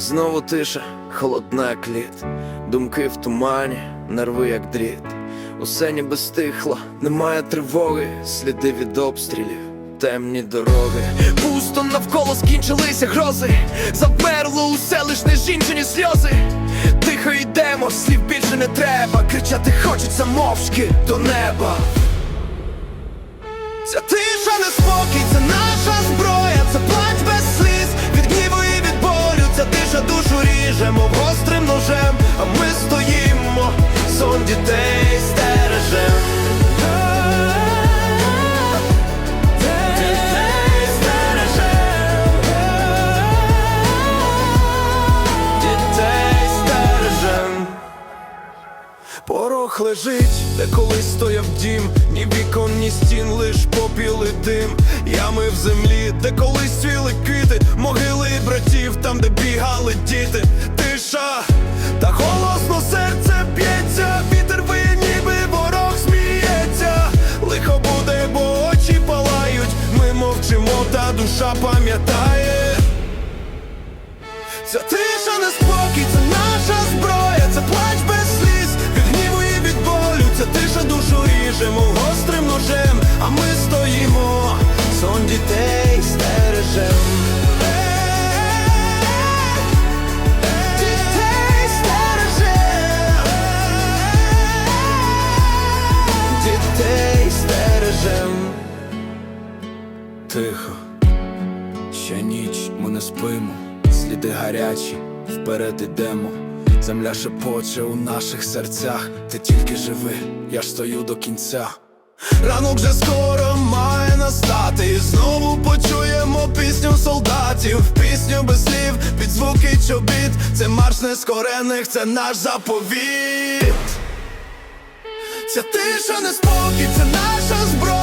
Знову тиша, холодна як лід, думки в тумані, нерви як дріт. Усе ніби стихло, немає тривоги, сліди від обстрілів, темні дороги. Пусто навколо скінчилися грози, завмерло усе лиш нежінчені сльози. Тихо йдемо, слів більше не треба, кричати хочеться мовчки до неба. Ця тиша не спокій, це наша гострим ножем, а ми стоїмо, сон дітей стережем. Порох лежить, де колись стояв дім, ні вікон, ні стін, лиш попіл і дим, ями в землі, де колись цвіли квіти, могили братів, там, де бігали діти, душа пам'ятає. Ця тиша не спокій, це наша зброя, це плач без сліз, від гніву і від болю, ця тиша душу ріже, гострим ножем, а ми стоїмо, сон. Дітей стережем. Тихо, ще ніч ми не спимо, сліди гарячі, вперед ідемо. Земля шепоче у наших серцях, ти тільки живи, я ж стою до кінця. Ранок вже скоро має настати, і знову почуємо пісню солдатів, пісню без слів, під звуки чобіт. Це марш нескорених, це наш заповіт. Ця тиша неспокій, це наша зброя,